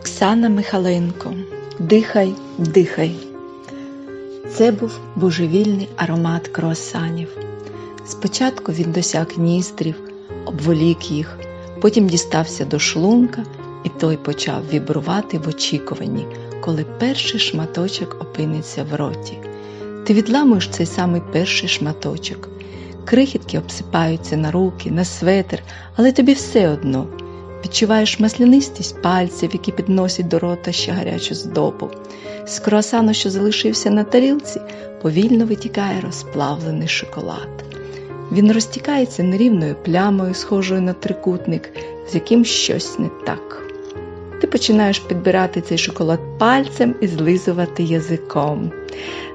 Оксана Михаленко. Дихай, дихай. Це був божевільний аромат круасанів. Спочатку він досяг ністрів, обволік їх, потім дістався до шлунка, і той почав вібрувати в очікуванні, коли перший шматочок опиниться в роті. Ти відламуєш цей самий перший шматочок. Крихітки обсипаються на руки, на светр, але тобі все одно. Відчуваєш маслянистість пальців, які підносять до рота ще гарячу здобу. З круасану, що залишився на тарілці, повільно витікає розплавлений шоколад. Він розтікається нерівною плямою, схожою на трикутник, з яким щось не так. Ти починаєш підбирати цей шоколад пальцем і злизувати язиком.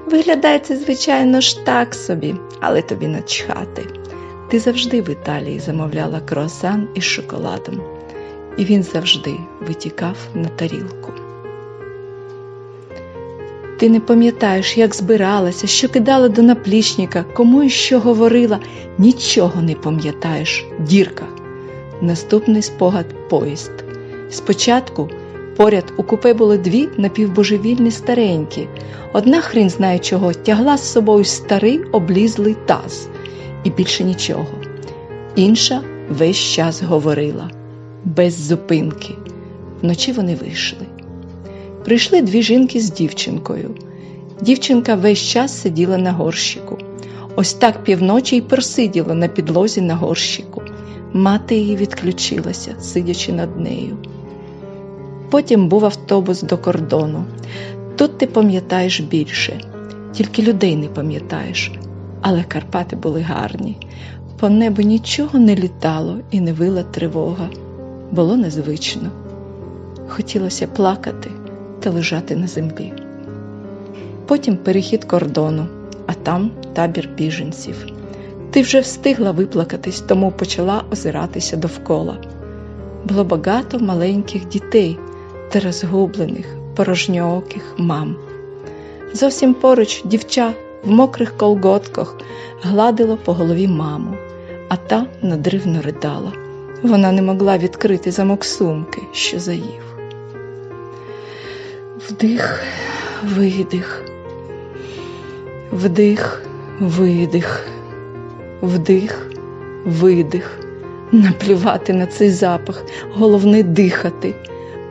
Виглядає це, звичайно ж, так собі, але тобі начхати. Ти завжди в Італії замовляла круасан із шоколадом, і він завжди витікав на тарілку. Ти не пам'ятаєш, як збиралася, що кидала до наплічника, кому і що говорила, нічого не пам'ятаєш, дірка. Наступний спогад поїзд. Спочатку поряд у купе були дві напівбожевільні старенькі. Одна хрін знає чого, тягла з собою старий облізлий таз і більше нічого. Інша весь час говорила без зупинки. Вночі вони вийшли. Прийшли дві жінки з дівчинкою. Дівчинка весь час сиділа на горщику. Ось так півночі й просиділа на підлозі на горщику. Мати її відключилася, сидячи над нею. Потім був автобус до кордону. Тут ти пам'ятаєш більше, тільки людей не пам'ятаєш. Але Карпати були гарні. По небу нічого не літало і не вила тривога. Було незвично. Хотілося плакати та лежати на землі. Потім перехід кордону, а там табір біженців. Ти вже встигла виплакатись, тому почала озиратися довкола. Було багато маленьких дітей та розгублених, порожньооких мам. Зовсім поруч дівча в мокрих колготках гладило по голові маму, а та надривно ридала. Вона не могла відкрити замок сумки, що заїв. Вдих, видих, вдих, видих, вдих, видих. Наплювати на цей запах, головне дихати,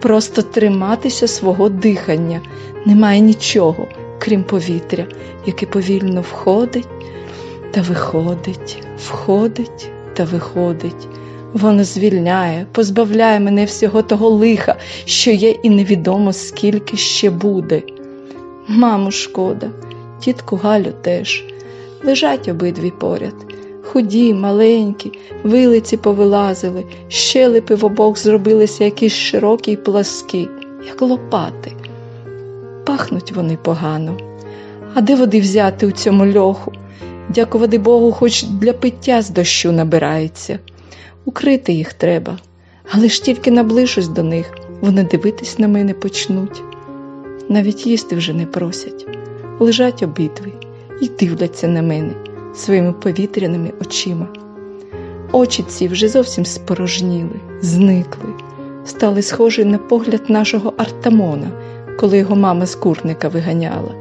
просто триматися свого дихання. Немає нічого, крім повітря, яке повільно входить та виходить, входить та виходить. Воно звільняє, позбавляє мене всього того лиха, що є, і невідомо скільки ще буде. Маму шкода, тітку Галю теж. Лежать обидві поряд. Худі, маленькі, вилиці повилазили, щелепи в обох зробилися якісь широкі й пласкі, як лопати. Пахнуть вони погано. А де води взяти у цьому льоху? Дякувати Богу, хоч для пиття з дощу набирається. Укрити їх треба, але ж тільки наближусь до них, вони дивитись на мене почнуть. Навіть їсти вже не просять, лежать обидві і дивляться на мене своїми повітряними очима. Очі ці вже зовсім спорожніли, зникли, стали схожі на погляд нашого Артамона, коли його мама з курника виганяла.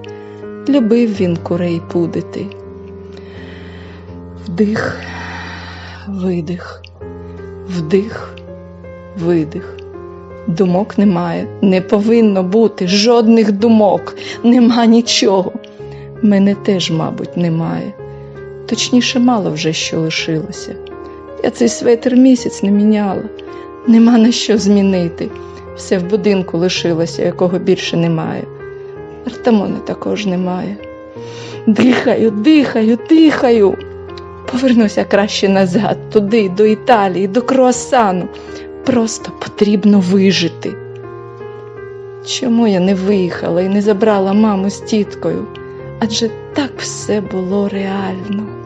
Любив він курей пудити. Вдих, видих, вдих, видих. Думок немає, не повинно бути жодних думок, нема нічого. Мене теж, мабуть, немає. Точніше, мало вже що лишилося. Я цей светр місяць не міняла, нема на що змінити. Все в будинку лишилося, якого більше немає. Артамона також немає. Дихаю, дихаю, дихаю. Повернуся краще назад, туди, до Італії, до круасану. Просто потрібно вижити. Чому я не виїхала і не забрала маму з тіткою? Адже так все було реально.